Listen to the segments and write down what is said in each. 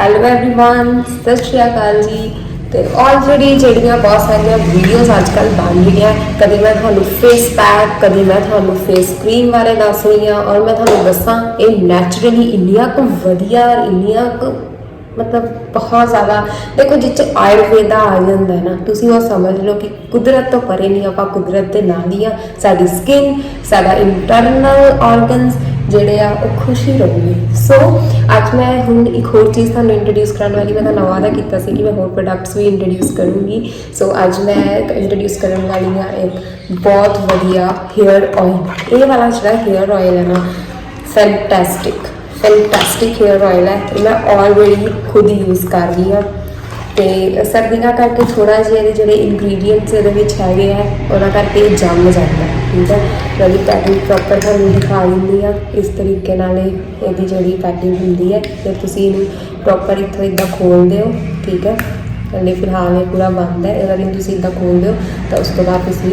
Hello everyone ਸਤਿ ਸ਼੍ਰੀ ਅਕਾਲ ਜੀ ਤੇ ਆਲਰੇਡੀ ਜਿਹੜੀਆਂ ਬਹੁਤ ਸਾਰੀਆਂ ਵੀਡੀਓਜ਼ ਅੱਜਕੱਲ ਬਣ ਰਹੀਆਂ ਕਦੀ ਮੈਂ ਤੁਹਾਨੂੰ ਫੇਸ ਪੈਕ ਕਦੀ ਮੈਂ ਤੁਹਾਨੂੰ ਫੇਸ ਕਰੀਮ ਬਾਰੇ ਦੱਸ ਰਹੀ ਹਾਂ ਔਰ ਮੈਂ ਤੁਹਾਨੂੰ ਦੱਸਾਂ ਇਹ ਨੈਚੁਰਲੀ ਇੰਨੀਆਂ ਕੁ ਵਧੀਆ ਔਰ ਇੰਨੀਆਂ ਕੁ ਮਤਲਬ ਬਹੁਤ ਜ਼ਿਆਦਾ ਦੇਖੋ ਜਿੱਚ ਆਯੁਰਵੇਦਾ ਆ ਜਾਂਦਾ ਹੈ ਨਾ ਤੁਸੀਂ ਉਹ ਸਮਝ ਲਓ ਕਿ ਕੁਦਰਤ ਤੋਂ ਪਰੇ ਨਹੀਂ ਆਪਾਂ ਕੁਦਰਤ ਦੇ ਨਾਲ ਹੀ ਆ ਸਾਡੀ ਸਕਿਨ ਸਾਡਾ ਇੰਟਰਨਲ ਆਰਗਨਸ ਜਿਹੜੇ ਆ, ਉਹ ਖੁਸ਼ੀ ਰਹੂਗੀ। ਸੋ ਅੱਜ ਮੈਂ ਹੁਣ ਇੱਕ ਹੋਰ ਚੀਜ਼ ਤੁਹਾਨੂੰ ਇੰਟਰੋਡਿਊਸ ਕਰਨ ਵਾਲੀ, ਮੈਂ ਤੁਹਾਨੂੰ ਵਾਅਦਾ ਕੀਤਾ ਸੀ ਕਿ ਮੈਂ ਹੋਰ ਪ੍ਰੋਡਕਟਸ ਵੀ ਇੰਟਰੋਡਿਊਸ ਕਰੂੰਗੀ। ਸੋ ਅੱਜ ਮੈਂ ਇੰਟਰੋਡਿਊਸ ਕਰਨ ਵਾਲੀ ਹਾਂ ਇੱਕ ਬਹੁਤ ਵਧੀਆ ਹੇਅਰ ਆਇਲ ਇਹ ਵਾਲਾ ਜਿਹੜਾ ਹੇਅਰ ਆਇਲ ਹੈ ਨਾ ਫੈਂਟੈਸਟਿਕ ਫੈਂਟੈਸਟਿਕ ਹੇਅਰ ਆਇਲ ਹੈ। ਇਹ ਮੈਂ ਆਲਰੇਡੀ ਖੁਦ ਯੂਜ਼ ਕਰ ਰਹੀ ਹਾਂ। ਤੇ ਸਰਦੀਆਂ ਕਰਕੇ ਥੋੜਾ ਜਿਹਾ ਇਹਦੇ ਜਿਹੜੇ ਇੰਗਰੀਡੀਐਂਟਸ ਇਹਦੇ ਵਿੱਚ ਹੈਗੇ ਆ, ਉਹਨਾਂ ਕਰਕੇ ਇਹ ਜੰਮ ਜਾਂਦਾ। ਠੀਕ ਹੈ ਮੈਂ ਪੈਕਿੰਗ ਪ੍ਰੋਪਰ ਤੁਹਾਨੂੰ ਦਿਖਾ ਦਿੰਦੀ ਆ, ਇਸ ਤਰੀਕੇ ਨਾਲ ਇਹ ਇਹਦੀ ਜਿਹੜੀ ਪੈਕਿੰਗ ਹੁੰਦੀ ਹੈ ਤੇ ਤੁਸੀਂ ਇਹਨੂੰ ਪ੍ਰੋਪਰ ਇੱਥੋਂ ਇਦਾਂ ਖੋਲਦੇ ਦਿਓ ਠੀਕ ਹੈ ਹਲੇ ਫਿਲਹਾਲ ਇਹ ਪੂਰਾ ਬੰਦ ਹੈ ਇਹਦਾ ਇਹਨੂੰ ਤੁਸੀਂ ਇਦਾਂ ਖੋਲਦੇ ਦਿਓ ਤਾਂ ਉਸ ਤੋਂ ਬਾਅਦ ਤੁਸੀਂ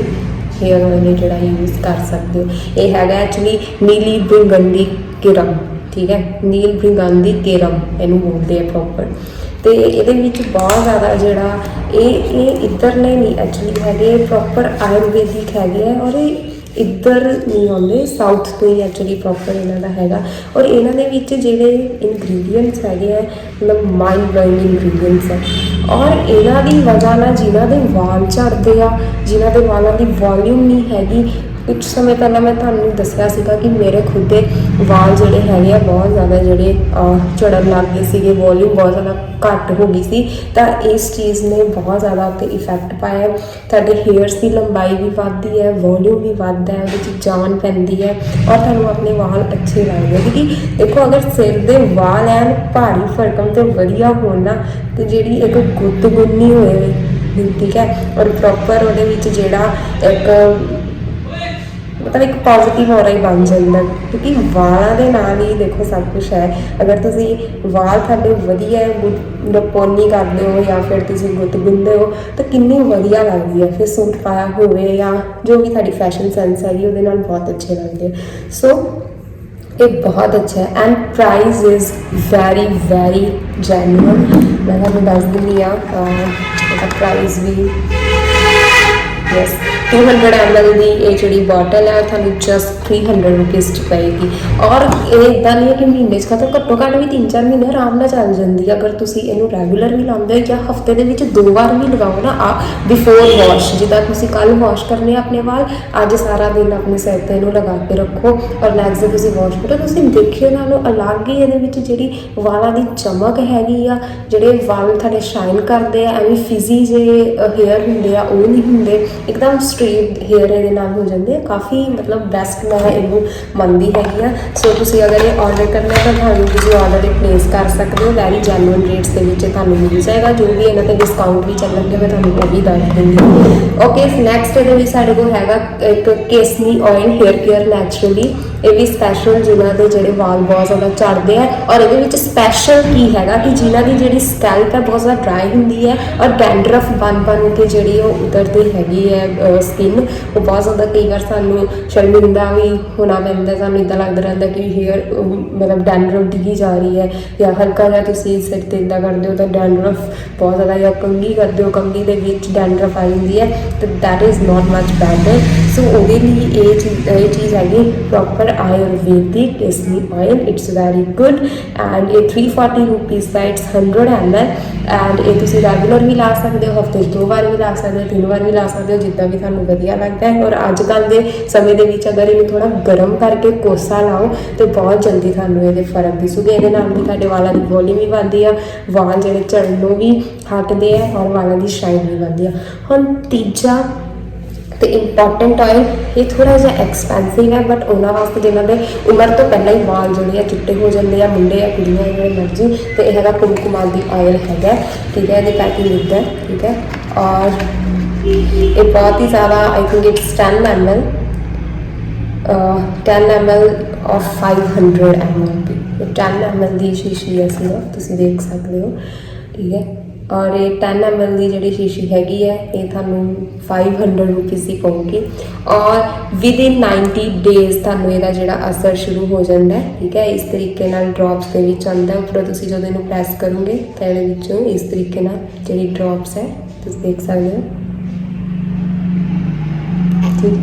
ਹੇਅਰ ਆਇਲ ਜਿਹੜਾ ਯੂਜ਼ ਕਰ ਸਕਦੇ ਹੋ। ਇਹ ਹੈਗਾ ਐਕਚੁਅਲੀ ਨੀਲੀ ਬ੍ਰਿੰਗੰਡੀ ਕਿਰਮ, ਠੀਕ ਹੈ ਨੀਲ ਬ੍ਰਿੰਗੰਦੀ ਕਿਰਮ ਇਹਨੂੰ ਬੋਲਦੇ ਆ ਪ੍ਰੋਪਰ ਤੇ ਇਹਦੇ ਵਿੱਚ ਬਹੁਤ ਜ਼ਿਆਦਾ ਜਿਹੜਾ ਇਹ ਇਹ ਇੱਧਰ ਨਹੀਂ ਐਕਚੁਅਲੀ ਹੈਗੇ ਪ੍ਰੋਪਰ ਆਯੁਰਵੈਦਿਕ ਹੈਗੇ ਆ ਔਰ ਇਹ ਇੱਧਰ ਨਹੀਂ ਆਉਂਦੇ ਸਾਊਥ ਤੋਂ ਹੀ ਐਕਚੁਅਲੀ ਪ੍ਰੋਪਰ ਇਹਨਾਂ ਦਾ ਹੈਗਾ। ਔਰ ਇਹਨਾਂ ਦੇ ਵਿੱਚ ਜਿਹੜੇ ਇਨਗਰੀਡੀਅੰਟਸ ਹੈਗੇ ਆ, ਮਤਲਬ ਮਾਈਂਡ ਬਲੋਇੰਗ ਇਨਗਰੀਡੀਅੰਟਸ ਹੈ ਔਰ ਇਹਨਾਂ ਦੀ ਵਜ੍ਹਾ ਨਾਲ ਜਿਨ੍ਹਾਂ ਦੇ ਵਾਲ ਝੜਦੇ ਆ, ਜਿਨ੍ਹਾਂ ਦੇ ਵਾਲਾਂ ਦੀ ਵੋਲਿਊਮ ਨਹੀਂ ਹੈਗੀ ਕੁਝ ਸਮੇਂ ਪਹਿਲਾਂ ਮੈਂ ਤੁਹਾਨੂੰ ਦੱਸਿਆ ਸੀਗਾ ਕਿ ਮੇਰੇ ਖੁਦ ਦੇ ਵਾਲ ਜਿਹੜੇ ਹੈਗੇ ਆ, ਬਹੁਤ ਜ਼ਿਆਦਾ ਜਿਹੜੇ ਝੜਨ ਲੱਗ ਗਏ ਸੀਗੇ ਵੋਲਿਊਮ ਬਹੁਤ ਜ਼ਿਆਦਾ ਘੱਟ ਹੋ ਗਈ ਸੀ। ਤਾਂ ਇਸ ਚੀਜ਼ ਨੇ ਬਹੁਤ ਜ਼ਿਆਦਾ ਉੱਤੇ ਇਫੈਕਟ ਪਾਇਆ। ਤੁਹਾਡੇ ਹੇਅਰਸ ਦੀ ਲੰਬਾਈ ਵੀ ਵੱਧਦੀ ਹੈ ਵੋਲਿਊਮ ਵੀ ਵੱਧਦਾ ਹੈ, ਉਹਦੇ 'ਚ ਜਾਨ ਪੈਂਦੀ ਹੈ ਔਰ ਤੁਹਾਨੂੰ ਆਪਣੇ ਵਾਲ ਅੱਛੇ ਲੱਗਦੇ ਕਿਉਂਕਿ ਦੇਖੋ, ਅਗਰ ਸਿਰ ਦੇ ਵਾਲ ਐਨ ਭਾਰੀ ਭਰਕਮ ਤੇ ਵਧੀਆ ਹੋਣ ਨਾ, ਤੇ ਜਿਹੜੀ ਇੱਕ ਗੁੱਤ ਗੁੰਨੀ ਹੋਏ ਠੀਕ ਹੈ, ਔਰ ਪ੍ਰੋਪਰ ਉਹਦੇ ਵਿੱਚ ਜਿਹੜਾ ਇੱਕ ਮਤਲਬ ਇੱਕ ਪੋਜ਼ਿਟਿਵ ਔਰਾ ਹੀ ਬਣ ਜਾਂਦਾ ਕਿਉਂਕਿ ਵਾਲਾਂ ਦੇ ਨਾਲ ਹੀ ਦੇਖੋ ਸਭ ਕੁਝ ਹੈ। ਅਗਰ ਤੁਸੀਂ ਵਾਲ ਤੁਹਾਡੇ ਵਧੀਆ ਪੋਨੀ ਕਰਦੇ ਹੋ ਜਾਂ ਫਿਰ ਤੁਸੀਂ ਗੁੱਤ ਗੁੰਦੇ ਹੋ, ਤਾਂ ਕਿੰਨੀ ਵਧੀਆ ਲੱਗਦੀ ਹੈ। ਫਿਰ ਸੂਟ ਪਾਇਆ ਹੋਵੇ ਜਾਂ ਜੋ ਵੀ ਤੁਹਾਡੀ ਫੈਸ਼ਨ ਸੈਂਸ ਹੈਗੀ, ਉਹਦੇ ਨਾਲ ਬਹੁਤ ਅੱਛੇ ਲੱਗਦੇ ਸੋ ਇਹ ਬਹੁਤ ਅੱਛਾ ਹੈ and price is very very genuine ਮੈਂ ਤੁਹਾਨੂੰ ਦੱਸ ਦਿੰਦੀ ਆ ਇਹਦਾ ਪ੍ਰਾਈਸ ਵੀ ਯੈਸ 200 ml ਦੀ ਇਹ ਜਿਹੜੀ ਬੋਟਲ ਹੈ, ਤੁਹਾਨੂੰ ਜਸਟ 300 ਰੁਪੀਸ ਚ ਪਏਗੀ। ਔਰ ਇਹ ਇਦਾਂ ਨਹੀਂ ਹੈ ਕਿ ਮਹੀਨੇ ਚ ਖਤਮ, ਘੱਟੋ ਘੱਟ ਵੀ 3-4 ਮਹੀਨੇ ਆਰਾਮ ਨਾਲ ਚੱਲ ਜਾਂਦੀ ਹੈ। ਅਗਰ ਤੁਸੀਂ ਇਹਨੂੰ ਰੈਗੂਲਰ ਵੀ ਲਾਉਂਦੇ ਹੋ ਜਾਂ ਹਫ਼ਤੇ ਦੇ ਵਿੱਚ ਦੋ ਵਾਰ ਵੀ ਲਗਾਓ ਨਾ ਆ ਬਿਫੋਰ ਵਾਸ਼ ਜਿੱਦਾਂ ਤੁਸੀਂ ਕੱਲ ਵਾਸ਼ ਕਰਨੇ ਆ ਆਪਣੇ ਵਾਲ, ਅੱਜ ਸਾਰਾ ਦਿਨ ਆਪਣੇ ਸਿਰ ਤੇ ਇਹਨੂੰ ਲਗਾ ਕੇ ਰੱਖੋ ਔਰ ਨੈਕਸਟ ਡੇ ਤੁਸੀਂ ਵਾਸ਼ ਕਰੋ। ਤੁਸੀਂ ਦੇਖਿਓ ਨਾਲੋਂ ਅਲੱਗ ਹੀ ਇਹਦੇ ਵਿੱਚ ਜਿਹੜੀ ਵਾਲਾਂ ਦੀ ਚਮਕ ਹੈਗੀ ਆ, ਜਿਹੜੇ ਵਾਲ ਤੁਹਾਡੇ ਸ਼ਾਈਨ ਕਰਦੇ ਆ, ਐਵੇਂ ਫਿਜ਼ੀ ਜੇ ਹੇਅਰ ਹੁੰਦੇ ਆ, ਉਹ ਨਹੀਂ ਹੁੰਦੇ। ਇੱਕਦਮ ਸਟ੍ਰੇਟ ਹੇਅਰ ਇਹਦੇ ਨਾਲ ਹੋ ਜਾਂਦੇ ਆ ਕਾਫੀ ਮਤਲਬ ਬੈਸਟ ਮੈਂ ਇਹਨੂੰ ਮੰਨਦੀ ਹੈਗੀ ਆ ਸੋ ਤੁਸੀਂ ਅਗਰ ਇਹ ਆਰਡਰ ਕਰਨਾ ਤਾਂ ਤੁਹਾਨੂੰ ਤੁਸੀਂ ਆਰਡਰ ਇਹ ਪਲੇਸ ਕਰ ਸਕਦੇ ਹੋ। ਵੈਰੀ ਜੈਨੂਇਨ ਰੇਟਸ ਦੇ ਵਿੱਚ ਤੁਹਾਨੂੰ ਮਿਲ ਜਾਏਗਾ। ਜੋ ਵੀ ਇਹਨਾਂ ਤੇ ਡਿਸਕਾਊਂਟ ਵੀ ਚੱਲਣਗੇ ਮੈਂ ਤੁਹਾਨੂੰ ਉਹ ਵੀ ਦੱਸ ਦਿੰਦੀ ਓਕੇ ਨੈਕਸਟ ਇਹਦੇ ਵਿੱਚ ਸਾਡੇ ਕੋਲ ਹੈਗਾ ਇੱਕ ਕੇਸਮੀ ਆਇਲ ਹੇਅਰ ਕੇਅਰ ਨੈਚੁਰਲੀ ਇਹ ਵੀ ਸਪੈਸ਼ਲ ਜਿਨ੍ਹਾਂ ਦੇ ਜਿਹੜੇ ਵਾਲ ਬਹੁਤ ਜ਼ਿਆਦਾ ਝੜਦੇ ਆ ਔਰ ਇਹਦੇ ਵਿੱਚ ਸਪੈਸ਼ਲ ਕੀ ਹੈਗਾ ਕਿ ਜਿਨ੍ਹਾਂ ਦੀ ਜਿਹੜੀ ਸਕੈਲਪ ਹੈ ਬਹੁਤ ਜ਼ਿਆਦਾ ਡਰਾਈ ਹੁੰਦੀ ਹੈ ਔਰ ਡੈਂਡਰਫ ਬਣ ਬਣ ਕੇ ਜਿਹੜੀ ਉਹ ਉਤਰਦੀ ਹੈਗੀ ਹੈ ਸਕਿਨ ਉਹ ਬਹੁਤ ਜ਼ਿਆਦਾ ਕਈ ਵਾਰ ਸਾਨੂੰ ਸ਼ਰਮਿੰਦਾ ਵੀ ਹੋਣਾ ਪੈਂਦਾ ਸਾਨੂੰ ਇਦਾਂ ਲੱਗਦਾ ਰਹਿੰਦਾ ਕਿ ਹੇਅਰ ਮਤਲਬ ਡੈਂਡਰਫ ਡਿੱਗੀ ਜਾ ਰਹੀ ਹੈ ਜਾਂ ਹਲਕਾ ਜਿਹਾ ਤੁਸੀਂ ਸਿਰ ਤੇ ਇਦਾਂ ਕਰਦੇ ਹੋ ਤਾਂ ਡੈਂਡਰਫ ਬਹੁਤ ਜ਼ਿਆਦਾ ਜਾਂ ਕੰਗੀ ਕਰਦੇ ਹੋ ਕੰਗੀ ਦੇ ਵਿੱਚ ਡੈਂਡਰਫ ਆ ਜਾਂਦੀ ਹੈ, ਤੇ that is not much better so ਉਹਦੇ ਲਈ ਇਹ ਚੀਜ਼ ਇਹ ਚੀਜ਼ ਹੈਗੀ proper ayurvedic ਇਸਲੀ oil it's very good and ਇਹ 340 ਰੁਪੀਸ ਦਾ ਇਟਸ 100 ml ਐਂਡ ਇਹ ਤੁਸੀਂ ਰੈਗੂਲਰ ਵੀ ਲਾ ਸਕਦੇ ਹੋ ਹਫ਼ਤੇ 'ਚ ਦੋ ਵਾਰ ਵੀ ਲਾ ਸਕਦੇ ਹੋ ਤਿੰਨ ਵਾਰ ਵੀ ਲਾ ਸਕਦੇ ਹੋ ਜਿੱਦਾਂ ਵੀ ਤੁਹਾਨੂੰ ਵਧੀਆ ਲੱਗਦਾ ਹੈ ਔਰ ਅੱਜ ਕੱਲ ਦੇ ਸਮੇਂ ਦੇ ਵਿੱਚ ਅਗਰ ਇਹਨੂੰ ਥੋੜਾ ਗਰਮ ਕਰਕੇ ਕੋਸਾ ਲਾਓ ਤੇ ਬਹੁਤ ਜਲਦੀ ਤੁਹਾਨੂੰ ਇਹਦੇ ਫ਼ਰਕ ਦਿਸੂਗੇ ਇਹਦੇ ਨਾਲ ਵੀ ਤੁਹਾਡੇ ਵਾਲਾਂ ਦੀ ਵੋਲਿਊਮ ਵੀ ਵਧਦੀ ਆ ਵਾਲ ਜਿਹੜੇ ਝੜਨੋਂ ਵੀ ਹਟਦੇ ਆ ਔਰ ਵਾਲਾਂ ਦੀ ਸ਼ਾਈਨ ਵੀ ਵਧਦੀ ਆ ਹੁਣ ਤੀਜਾ ਤੇ ਇੰਪੋਰਟੈਂਟ ਆਇਲ ਇਹ। ਥੋੜਾ ਜਿਹਾ ਐਕਸਪੈਂਸਿਵ ਹੈ ਬਟ ਉਹਨਾਂ ਵਾਸਤੇ ਜਿਨ੍ਹਾਂ ਦੇ ਉਮਰ ਤੋਂ ਪਹਿਲਾਂ ਹੀ ਵਾਲ ਜਿਹੜੇ ਆ ਚਿੱਟੇ ਹੋ ਜਾਂਦੇ ਆ ਮੁੰਡੇ ਆ ਕੁੜੀਆਂ ਜਿਹੜੇ ਮਰਜ਼ੀ। ਤੇ ਇਹ ਹੈਗਾ ਕੁਮਕੁਮਾਰ ਦੀ ਆਇਲ ਹੈਗਾ। ਠੀਕ ਹੈ ਇਹਦੀ ਪੈਕਿੰਗ ਇੱਦਾਂ ਠੀਕ ਹੈ। ਔਰ ਇਹ ਬਹੁਤ ਹੀ ਜ਼ਿਆਦਾ I think it's 10 ml uh, 10 ml of 500 ml ਦੀ। ਇਹ 10 ml ਦੀ ਸ਼ੀਸ਼ੀ ਹੈ ਸੀ ਤੁਸੀਂ ਦੇਖ ਸਕਦੇ ਹੋ। ਠੀਕ ਹੈ। ਔਰ ਇਹ 10 ml ਦੀ ਜਿਹੜੀ ਸ਼ੀਸ਼ੀ ਹੈਗੀ ਹੈ, ਇਹ ਤੁਹਾਨੂੰ 500 ਰੁਪਏ ਦੀ ਪਊਗੀ। ਔਰ ਵਿਦ ਇਨ 90 ਡੇਜ਼ ਤੁਹਾਨੂੰ ਇਹਦਾ ਜਿਹੜਾ ਅਸਰ ਸ਼ੁਰੂ ਹੋ ਜਾਂਦਾ ਹੈ, ਠੀਕ ਹੈ? ਇਸ ਤਰੀਕੇ ਨਾਲ ਡ੍ਰੌਪਸ ਦੇ ਵਿੱਚ ਆਉਂਦਾ ਹੈ। ਉੱਪਰੋਂ ਤੁਸੀਂ ਜਦੋਂ ਇਹਨੂੰ ਪ੍ਰੈਸ ਕਰੋਗੇ ਤਾਂ ਇਹਦੇ ਵਿੱਚੋਂ ਇਸ ਤਰੀਕੇ ਨਾਲ ਜਿਹੜੀ ਡ੍ਰੌਪਸ ਹੈ, ਤੁਸੀਂ ਦੇਖ ਸਕਦੇ ਹੋ। ਠੀਕ?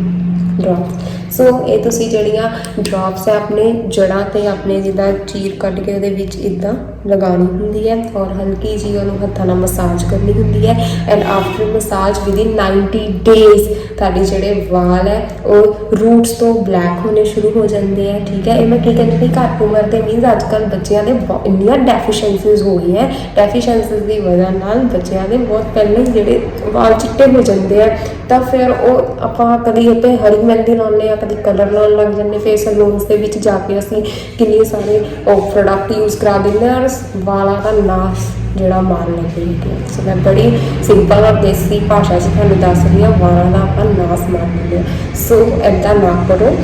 ਡ੍ਰੌਪਸ ਸੋ ਇਹ ਤੁਸੀਂ ਜਿਹੜੀਆਂ ਡ੍ਰੌਪਸ ਹੈ ਆਪਣੇ ਜੜਾਂ ਤੇ ਆਪਣੇ ਜਿੱਦਾਂ ਚੀਰ ਕੱਢ ਕੇ ਉਹਦੇ ਵਿੱਚ ਇਦਾਂ ਲਗਾਉਣੀ ਹੁੰਦੀ ਹੈ ਔਰ ਹਲਕੀ ਜੀ ਉਹਨੂੰ ਹੱਥਾਂ ਨਾਲ ਮਸਾਜ ਕਰਨੀ ਹੁੰਦੀ ਹੈ and after massage within 90 days ਤੁਹਾਡੇ ਜਿਹੜੇ ਵਾਲ ਹੈ, ਉਹ ਰੂਟਸ ਤੋਂ ਬਲੈਕ ਹੋਣੇ ਸ਼ੁਰੂ ਹੋ ਜਾਂਦੇ ਆ, ਠੀਕ ਹੈ? ਇਹ ਮੈਂ ਕੀ ਕਹਿੰਦੀ ਕਿ ਘੱਟ ਉਮਰ ਦੇ ਮੀਨਸ ਅੱਜ ਕੱਲ੍ਹ ਬੱਚਿਆਂ ਦੇ ਬਹੁਤ- ਇੰਨੀਆਂ ਡੈਫੀਸ਼ੈਂਸੀਜ਼ ਹੋ ਗਈਆਂ ਡੈਫੀਸ਼ੈਂਸੀਜ਼ ਦੀ ਵਜ੍ਹਾ ਨਾਲ ਬੱਚਿਆਂ ਦੇ ਬਹੁਤ ਪਹਿਲਾਂ ਜਿਹੜੇ ਵਾਲ ਚਿੱਟੇ ਹੋ ਜਾਂਦੇ ਆ, ਤਾਂ ਫਿਰ ਉਹ ਆਪਾਂ ਕਦੀ ਉੱਤੇ ਹਰੀ ਮਹਿੰਦੀ ਲਾਉਂਦੇ ਆ ਕਦੀ ਕਲਰ ਲਾਉਣ ਲੱਗ ਜਾਂਦੇ, ਫਿਰ ਸਲੂਨਸ ਦੇ ਵਿੱਚ ਜਾ ਕੇ ਅਸੀਂ ਕਿੰਨੇ ਸਾਰੇ ਉਹ ਪ੍ਰੋਡਕਟ ਯੂਜ਼ ਕਰਾ ਦਿੰਦੇ ਹਾਂ ਔਰ ਵਾਲਾਂ ਦਾ ਨਾਸ ਜਿਹੜਾ ਮਾਰਨ ਲੱਗੇ ਹੈਗੇ ਸੋ ਮੈਂ ਬੜੀ ਸਿੰਪਲ ਔਰ ਦੇਸੀ ਭਾਸ਼ਾ 'ਚ ਤੁਹਾਨੂੰ ਦੱਸ ਰਹੀ ਹਾਂ, ਵਾਲਾਂ ਦਾ ਆਪਾਂ ਨਾਸ ਮਾਰ ਦਿੰਦੇ ਹਾਂ। ਸੋ ਐਦਾਂ ਨਾ ਕਰੋ।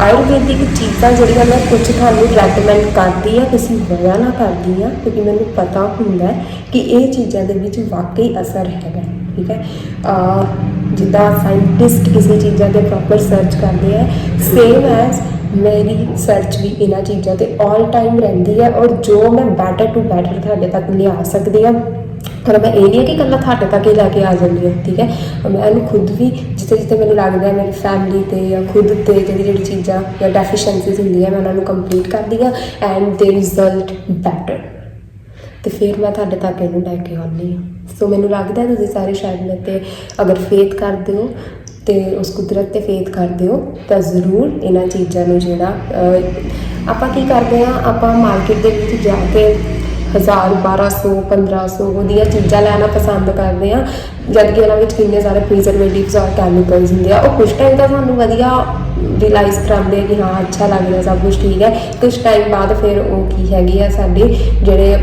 ਆਯੁਰਵੈਦਿਕ ਚੀਜ਼ਾਂ ਜਿਹੜੀਆਂ ਮੈਂ ਕੁਝ ਤੁਹਾਨੂੰ ਰეკਮੈਂਡ ਕਰਦੀ ਆ ਕਿਸੇ ਵਜ੍ਹਾ ਨਾਲ ਕਰਦੀ ਆ ਕਿਉਂਕਿ ਮੈਨੂੰ ਪਤਾ ਹੁੰਦਾ ਕਿ ਇਹ ਚੀਜ਼ਾਂ ਦੇ ਵਿੱਚ ਵਾਕਈ ਅਸਰ ਹੈਗਾ, ਠੀਕ ਹੈ? ਅਹ ਜਿੱਦਾਂ ਸਾਇੰਟਿਸਟ ਕਿਸੇ ਚੀਜ਼ਾਂ ਤੇ ਪ੍ਰੋਪਰ ਸਰਚ ਕਰਦੇ ਆ ਸੇਮ ਐਜ਼ ਮੇਰੀ ਸਰਚ ਵੀ ਇਹਨਾਂ ਚੀਜ਼ਾਂ ਤੇ 올 ਟਾਈਮ ਰਹਿੰਦੀ ਹੈ ਔਰ ਜੋ ਮੈਂ ਬੈਟਰ ਟੂ ਬੈਟਰ ਤੁਹਾਡੇ ਤੱਕ ਲਿਆ ਸਕਦੀ ਹਾਂ ਪਰ ਮੈਂ ਇਹ ਨਹੀਂ ਹੈ ਕਿ ਇਕੱਲਾ ਤੁਹਾਡੇ ਤੱਕ ਹੀ ਲੈ ਕੇ ਆ ਜਾਂਦੀ ਹਾਂ, ਠੀਕ ਹੈ? ਮੈਂ ਇਹਨੂੰ ਖੁਦ ਵੀ ਜਿੱਥੇ ਜਿੱਥੇ ਮੈਨੂੰ ਲੱਗਦਾ ਹੈ ਮੇਰੀ ਫੈਮਿਲੀ ਤੇ ਜਾਂ ਖੁਦ ਤੇ ਜਿਹੜੀ ਜਿਹੜੀ ਚੀਜ਼ਾਂ ਜਾਂ ਡੈਫੀਸ਼ੈਂਸੀਜ਼ ਹੁੰਦੀਆਂ, ਮੈਂ ਉਹਨਾਂ ਨੂੰ ਕੰਪਲੀਟ ਕਰਦੀ ਹਾਂ ਐਂਡ ਦੇ ਰਿਜ਼ਲਟ ਬੈਟਰ ਤੇ ਫਿਰ ਮੈਂ ਤੁਹਾਡੇ ਤੱਕ ਇਹਨੂੰ ਲੈ ਕੇ ਆਉਂਦੀ ਹਾਂ। ਸੋ ਮੈਨੂੰ ਲੱਗਦਾ ਤੁਸੀਂ ਸਾਰੇ ਸ਼ਾਇਦ ਮੇਰੇ ਤੇ ਅਗਰ ਫੇਥ ਕਰਦੇ ਹੋ ਤੇ ਉਸ ਕੁਦਰਤ ਤੇ ਫੇਥ ਕਰਦੇ ਹੋ, ਤਾਂ ਜ਼ਰੂਰ ਇਹਨਾਂ ਚੀਜ਼ਾਂ ਨੂੰ ਜਿਹੜਾ ਆਪਾਂ ਕੀ ਕਰਦੇ ਆ ਆਪਾਂ ਮਾਰਕੀਟ ਦੇ ਵਿੱਚ ਜਾ ਕੇ 1000 1200 1500 ਉਹਦੀਆਂ ਚੀਜ਼ਾਂ ਲੈਣਾ ਪਸੰਦ ਕਰਦੇ ਆ ਜਦ ਕਿ ਉਹਨਾਂ ਵਿੱਚ ਕਿੰਨੇ ਸਾਰੇ ਪ੍ਰੀਜ਼ਰਵੇਟਿਵਸ ਔਰ ਕੈਮੀਕਲਸ ਹੁੰਦੇ ਆ, ਉਹ ਕੁਝ ਟਾਈਮ ਤਾਂ ਸਾਨੂੰ ਵਧੀਆ ਰਿਅਲਾਈਜ਼ ਕਰਾਉਂਦੇ ਕਿ ਹਾਂ, ਅੱਛਾ ਲੱਗ ਰਿਹਾ ਸਭ ਕੁਝ ਠੀਕ ਹੈ ਕੁਝ ਟਾਈਮ ਬਾਅਦ ਫਿਰ ਉਹ ਕੀ ਹੈਗੀ ਆ ਸਾਡੇ ਜਿਹੜੇ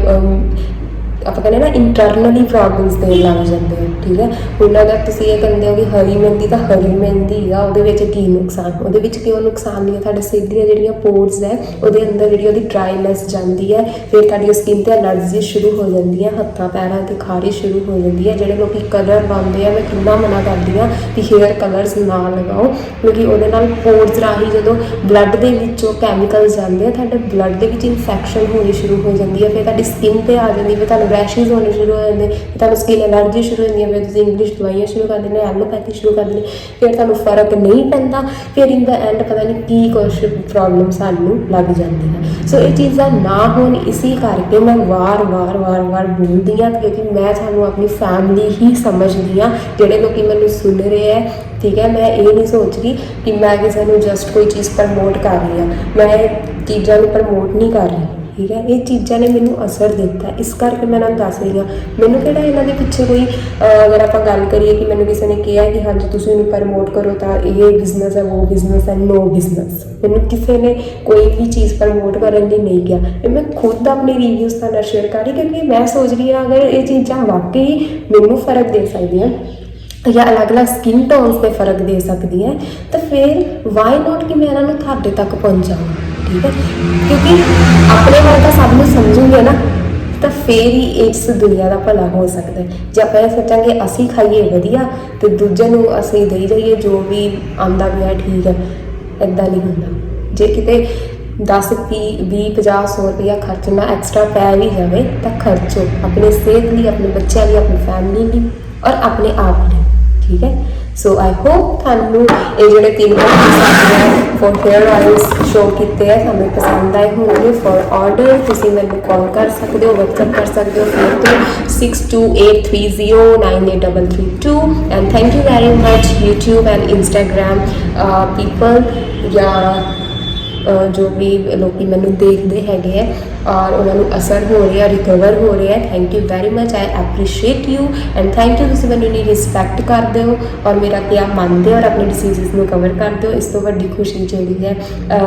ਆਪਾਂ ਕਹਿੰਦੇ ਨਾ ਇੰਟਰਨਲੀ ਪ੍ਰੋਬਲਮਸ ਦੇਣ ਲੱਗ ਜਾਂਦੇ ਆ, ਠੀਕ ਹੈ? ਹੁਣ ਅਗਰ ਤੁਸੀਂ ਇਹ ਕਹਿੰਦੇ ਹੋ ਕਿ ਹਰੀ ਮਹਿੰਦੀ ਤਾਂ ਹਰੀ ਮਹਿੰਦੀ ਆ, ਉਹਦੇ ਵਿੱਚ ਕੀ ਨੁਕਸਾਨ? ਉਹਦੇ ਵਿੱਚ ਕਿਉਂ ਨੁਕਸਾਨ ਨਹੀਂ ਹੈ? ਤੁਹਾਡੇ ਸਿਰ ਦੀਆਂ ਜਿਹੜੀਆਂ ਪੋਰਸ ਹੈ, ਉਹਦੇ ਅੰਦਰ ਜਿਹੜੀ ਉਹਦੀ ਡਰਾਈਨੈਸ ਜਾਂਦੀ ਹੈ, ਫਿਰ ਤੁਹਾਡੀ ਸਕਿਨ ਤੇ ਅਲਰਜੀ ਸ਼ੁਰੂ ਹੋ ਜਾਂਦੀ ਹੈ ਹੱਥਾਂ, ਪੈਰਾਂ ਤੇ ਖਾਰਿਸ਼ ਸ਼ੁਰੂ ਹੋ ਜਾਂਦੀ ਹੈ, ਜਿਹੜੇ ਲੋਕੀ ਕਲਰ ਲਾਉਂਦੇ ਆ, ਮੈਂ ਕਿੰਨਾ ਮਨਾ ਕਰਦੀ ਆ ਕਿ ਹੇਅਰ ਕਲਰਸ ਨਾ ਲਗਾਓ, ਕਿਉਂਕਿ ਉਹਦੇ ਨਾਲ ਪੋਰਸ ਰਾਹੀਂ ਜਦੋਂ ਬਲੱਡ ਦੇ ਵਿੱਚੋਂ ਕੈਮੀਕਲਸ ਜਾਂਦੇ ਆ, ਤੁਹਾਡੇ ਬਲੱਡ ਦੇ ਵਿੱਚ ਇਨਫੈਕਸ਼ਨ ਹੋਣੀ ਸ਼ੁਰੂ ਹੋ ਜਾਂਦੀ ਹੈ, ਫਿਰ ਤੁਹਾਡੀ ਸਕਿਨ ਤੇ ਆ ਜਾਂਦੀ ਹੈ ਤੁਹਾਨੂੰ ਰੈਸ਼ਿਸ ਹੋਣੇ ਸ਼ੁਰੂ ਹੋ ਜਾਂਦੇ ਫਿਰ ਤੁਹਾਨੂੰ ਸਕਿਨ ਐਲਰਜੀ ਸ਼ੁਰੂ ਹੋ ਜਾਂਦੀ ਹੈ ਫਿਰ ਤੁਸੀਂ ਇੰਗਲਿਸ਼ ਦਵਾਈਆਂ ਸ਼ੁਰੂ ਕਰ ਦਿੰਦੇ ਐਲੋਪੈਥੀ ਸ਼ੁਰੂ ਕਰ ਦਿੰਦੇ, ਫਿਰ ਤੁਹਾਨੂੰ ਫ਼ਰਕ ਨਹੀਂ ਪੈਂਦਾ, ਫਿਰ ਇਨ ਦਾ ਐਂਡ ਪਤਾ ਨਹੀਂ ਕੀ ਕੁਛ ਪ੍ਰੋਬਲਮ ਸਾਨੂੰ ਲੱਗ ਜਾਂਦੀ ਹੈ। ਸੋ ਇਹ ਚੀਜ਼ਾਂ ਨਾ ਹੋਣ, ਇਸੇ ਕਰਕੇ ਮੈਂ ਵਾਰ-ਵਾਰ ਵਾਰ-ਵਾਰ ਬੋਲਦੀ ਹਾਂ, ਕਿਉਂਕਿ ਮੈਂ ਤੁਹਾਨੂੰ ਆਪਣੀ ਫੈਮਿਲੀ ਹੀ ਸਮਝਦੀ ਹਾਂ, ਜਿਹੜੇ ਲੋਕੀ ਮੈਨੂੰ ਸੁਣ ਰਹੇ ਹੈ, ਠੀਕ ਹੈ, ਮੈਂ ਇਹ ਨਹੀਂ ਸੋਚ ਰਹੀ ਕਿ ਮੈਂ ਕਿਸੇ ਨੂੰ ਜਸਟ ਕੋਈ ਚੀਜ਼ ਪ੍ਰਮੋਟ ਕਰ ਰਹੀ ਹਾਂ, ਮੈਂ ਇਹ ਚੀਜ਼ਾਂ ਨੂੰ ਪ੍ਰਮੋਟ ਨਹੀਂ ਕਰ ਰਹੀ। ਠੀਕ ਹੈ। ਇਹ ਚੀਜ਼ਾਂ ਨੇ ਮੈਨੂੰ ਅਸਰ ਦਿੱਤਾ। ਇਸ ਕਰਕੇ ਮੈਂ ਇਹਨਾਂ ਨੂੰ ਦੱਸ ਰਹੀ ਹਾਂ, ਮੈਨੂੰ ਕਿਹੜਾ ਇਹਨਾਂ ਦੇ ਪਿੱਛੇ ਕੋਈ ਅਗਰ ਆਪਾਂ ਗੱਲ ਕਰੀਏ ਕਿ ਮੈਨੂੰ ਕਿਸੇ ਨੇ ਕਿਹਾ ਕਿ ਹਾਂਜੀ ਤੁਸੀਂ ਇਹਨੂੰ ਪ੍ਰਮੋਟ ਕਰੋ ਤਾਂ ਇਹ ਬਿਜ਼ਨਸ ਹੈ, ਉਹ ਬਿਜ਼ਨਸ ਹੈ ਨੋ ਬਿਜ਼ਨਸ ਮੈਨੂੰ ਕਿਸੇ ਨੇ ਕੋਈ ਵੀ ਚੀਜ਼ ਪ੍ਰਮੋਟ ਕਰਨ ਲਈ ਨਹੀਂ ਕਿਹਾ। ਇਹ ਮੈਂ ਖੁਦ ਆਪਣੇ ਰਿਵਿਊਜ਼ ਨਾਲ ਸ਼ੇਅਰ ਕਰ ਰਹੀ ਕਿਉਂਕਿ ਮੈਂ ਸੋਚ ਰਹੀ ਹਾਂ, ਅਗਰ ਇਹ ਚੀਜ਼ਾਂ ਵਾਕਈ ਮੈਨੂੰ ਫ਼ਰਕ ਦੇ ਸਕਦੀਆਂ ਜਾਂ ਅਲੱਗ-ਅਲੱਗ ਸਕਿਨ ਟੋਨਸ ਤੇ ਫ਼ਰਕ ਦੇ ਸਕਦੀ ਹੈ ਤਾਂ ਫਿਰ ਵਾਈ ਨਾਟ ਕਿ ਮੈਂ ਇਹਨਾਂ ਨੂੰ ਤੁਹਾਡੇ ਤੱਕ ਪਹੁੰਚਾਵਾਂ? ਠੀਕ ਹੈ? ਕਿਉਂਕਿ ਆਪਣੇ ਵਰਗਾ ਸਭ ਨੂੰ ਸਮਝੂਗੇ ਨਾ, ਤਾਂ ਫੇਰ ਹੀ ਇਸ ਦੁਨੀਆ ਦਾ ਭਲਾ ਹੋ ਸਕਦਾ ਹੈ। ਜੇ ਆਪਾਂ ਇਹ ਸੋਚਾਂਗੇ, ਅਸੀਂ ਖਾਈਏ ਵਧੀਆ ਤੇ ਦੂਜੇ ਨੂੰ ਅਸੀਂ ਦੇਈ ਜਾਈਏ ਜੋ ਵੀ ਆਂਦਾ ਪਿਆ, ਠੀਕ ਹੈ। ਇਦਾਂ ਨਹੀਂ ਹੁੰਦਾ। ਜੇ ਕਿਤੇ 10 ਵੀਹ 20 50 100 ਰੁਪਇਆ ਖਰਚਣਾ ਐਕਸਟਰਾ ਪੈ ਵੀ ਜਾਵੇ, ਤਾਂ ਖਰਚੋ। ਆਪਣੇ ਸਿਹਤ ਲਈ, ਆਪਣੇ ਬੱਚਿਆਂ ਲਈ, ਆਪਣੀ ਫੈਮਿਲੀ ਲਈ ਔਰ ਆਪਣੇ ਆਪ ਲਈ, ਠੀਕ ਹੈ? ਸੋ ਆਈ ਹੋਪ ਤੁਹਾਨੂੰ ਇਹ ਜਿਹੜੇ ਤਿੰਨ ਬਹੁਤ ਸਾਰੇ ਫੋਰ ਹੇਅਰ ਆਇਲਸ ਸ਼ੋ ਕੀਤੇ ਆ, ਤੁਹਾਨੂੰ ਪਸੰਦ ਆਏ ਹੋਣਗੇ ਫੋਰ ਆਰਡਰ ਤੁਸੀਂ ਮੈਨੂੰ ਕਾਲ ਕਰ ਸਕਦੇ ਹੋ ਵਟਸਐਪ ਕਰ ਸਕਦੇ ਹੋ ਫਿਰ ਤੋਂ 6283098332 and thank you very much YouTube and Instagram uh, people ਜਾਂ ਜੋ ਵੀ ਲੋਕੀ ਮੈਨੂੰ ਦੇਖਦੇ ਹੈਗੇ ਹੈ ਔਰ ਉਹਨਾਂ ਨੂੰ ਅਸਰ ਹੋ ਰਿਹਾ ਰਿਕਵਰ ਹੋ ਰਿਹਾ thank you very much I appreciate you and thank you ਤੁਸੀਂ ਮੈਨੂੰ ਨੀ ਰਿਸਪੈਕਟ ਕਰਦੇ ਹੋ ਔਰ ਮੇਰਾ ਕਿਆ ਮੰਨਦੇ ਹੋ ਔਰ ਆਪਣੇ ਡਿਸੀਜ਼ਸ ਨੂੰ ਕਵਰ ਕਰਦੇ ਹੋ। ਇਸ ਤੋਂ ਵੱਡੀ ਖੁਸ਼ੀ ਜਿਹੜੀ ਹੈ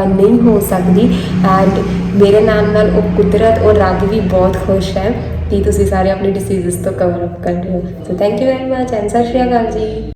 ਨਹੀਂ ਹੋ ਸਕਦੀ। ਐਂਡ ਮੇਰੇ ਨਾਲ ਨਾਲ ਉਹ ਕੁਦਰਤ ਔਰ ਰੱਬ ਵੀ ਬਹੁਤ ਖੁਸ਼ ਹੈ ਕਿ ਤੁਸੀਂ ਸਾਰੇ ਆਪਣੇ ਡਿਸੀਜ਼ਸ ਤੋਂ ਕਵਰ ਅਪ ਕਰ ਰਹੇ ਹੋ। So thank you very much and ਸਤਿ ਸ਼੍ਰੀ ਅਕਾਲ ਜੀ।